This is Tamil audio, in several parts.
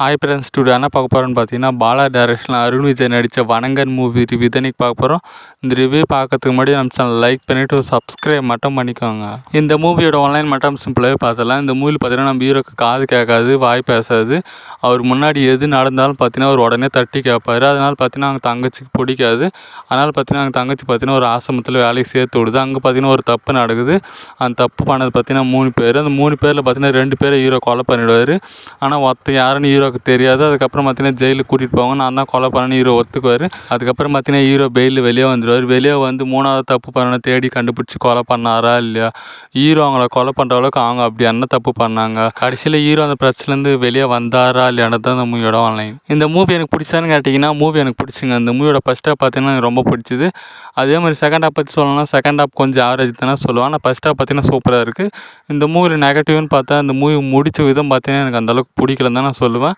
ஹாய் ஃப்ரெண்ட்ஸ் ஸ்டுடியோ என்ன பார்க்க போகிறோன்னு பார்த்தீங்கன்னா பாலா டைரக்ஷனில் அருண் விஜய் நடித்த வணங்கன் மூவி ரிவ்யூ தான் பார்க்க போகிறோம் இந்த ரிவ்யூ பார்க்கறதுக்கு முன்னாடி நம்ம சேனல் லைக் பண்ணிவிட்டு ஒரு சப்ஸ்கிரைப் மட்டும் பண்ணிக்கோங்க. இந்த மூவியோட ஆன்லைன் மட்டும் சிம்பிளாகவே பார்த்தலாம் இந்த மூவியில் பார்த்தீங்கன்னா நம்ம ஹீரோக்கு காது கேட்காது வாய் பேசாது. அவர் முன்னாடி எது நடந்தாலும் பார்த்தீங்கன்னா அவர் உடனே தட்டி கேட்பார் அதனால் பார்த்தீங்கன்னா அவங்க தங்கச்சிக்கு பிடிக்காது. அதனால் பார்த்தீங்கன்னா அவங்க தங்கச்சி பார்த்தீங்கன்னா ஒரு ஆசிரமத்தில் வேலைக்கு சேர்த்து விடுது. அங்கே பார்த்தீங்கன்னா ஒரு தப்பு நடக்குது. அந்த தப்பு பண்ணது பார்த்தீங்கன்னா மூணு பேர். அந்த மூணு பேரில் பார்த்தீங்கன்னா ரெண்டு பேரை ஹீரோ கொலை பண்ணிடுவார். ஆனால் ஒருத்தன் யாருன்னு ஹீரோ ஹீரோவுக்கு தெரியாது. அதுக்கப்புறம் பார்த்தீங்கன்னா ஜெயிலுக்கு கூட்டிகிட்டு போவாங்க. நான் தான் கொலை பண்ணேன்னு ஹீரோ ஒத்துக்குவார். அதுக்கப்புறம் பார்த்தீங்கன்னா ஹீரோ பெயில் வெளியே வந்துடுவார் வெளியே வந்து மூணாவது தப்பு பண்ண தேடி கண்டுபிடிச்சி கொலை பண்ணாரா இல்லையா? ஹீரோ அவங்கள கொலை பண்ணுற அளவுக்கு அவங்க அப்படி என்ன தப்பு பண்ணாங்க? கடைசியில் ஹீரோ அந்த பிரச்சனைலேருந்து வெளியே வந்தாரா இல்லையானது தான் அந்த மூவியோட ஆன்லைன் இந்த மூவி எனக்கு பிடிச்சான்னு கேட்டிங்கன்னா மூவி எனக்கு பிடிச்சிங்க. அந்த மூவியோட ஃபஸ்ட் ஹாப் பார்த்தீங்கன்னா எனக்கு ரொம்ப பிடிச்சிது. அதே மாதிரி செகண்ட் ஹாப் பற்றி சொல்லணும்னா செகண்ட் ஹாப் கொஞ்சம் ஆவரேஜ் தானே சொல்லுவேன். ஆனால் ஃபஸ்ட் ஹாப் பார்த்தீங்கன்னா சூப்பராக இருக்குது இந்த மூவியில் நெகட்டிவ்னு பார்த்தா இந்த மூவி முடித்த விதம் பார்த்தீங்கன்னா எனக்கு அந்தளவுக்கு பிடிக்கலன்னு தான் நான் சொல்லுவேன்.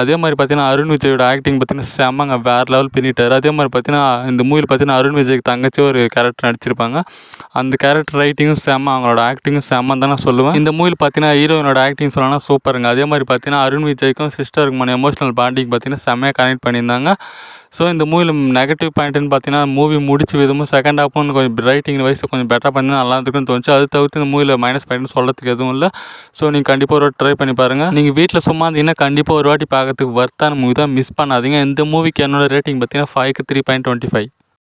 அதே மாதிரி பார்த்தீங்கன்னா அருண் விஜயோட ஆக்டிங் பார்த்தீங்கன்னா செம்மங்க வேறு லெவல் பின்னிட்டார். அதே மாதிரி பார்த்தீங்கன்னா இந்த மூவியில் பார்த்தீங்கன்னா அருண் விஜய்க்கு தங்கச்சி ஒரு கேரக்டர் நடிச்சிருப்பாங்க. அந்த கேரக்டர் ரைட்டிங்கும் செம்ம அவங்களோட ஆக்டிங்கும் செம்மன்னு தான் நான் சொல்லுவேன். இந்த மூவியில் பார்த்தீங்கன்னா ஹீரோயினோட ஆக்டிங் சொல்லலாம் சூப்பருங்க அதே மாதிரி பார்த்தீங்கன்னா அருண் விஜய்க்கும் சிஸ்டருக்குமான எமோஷனல் பாண்டிங் பார்த்தீங்கன்னா செம்மையாக கனெக்ட் பண்ணியிருந்தாங்க. ஸோ இந்த மூவியில் நெகட்டிவ் பாயிண்ட்டுன்னு பார்த்தீங்கன்னா மூவி முடிச்ச விதமும் செகண்ட் ஹாஃபும் கொஞ்சம் ரைட்டிங் வைஸ் கொஞ்சம் பெட்டராக பண்ணி நல்லா இருக்குன்னு தோணுச்சு. அது தவிர்த்து இந்த மூவியில் மைனஸ் பாயிண்ட்னு சொல்கிறதுக்கு எதுவும் இல்லை. ஸோ நீங்கள் கண்டிப்பாக ஒரு ட்ரை பண்ணி பாருங்கள் நீங்கள் வீட்டில் சும்மா இருந்தீங்கன்னா கண்டிப்பாக ஒரு வாட்டி பார்க்க பார்க்கறதுக்கு வர்த்தான மூவி தான் மிஸ் பண்ணாதீங்க. இந்த மூவிக்கு என்னோட ரேட்டிங் பார்த்தீங்கன்னா ஃபைவ்க்கு த்ரீ பாயிண்ட் டுவெண்ட்டி ஃபைவ்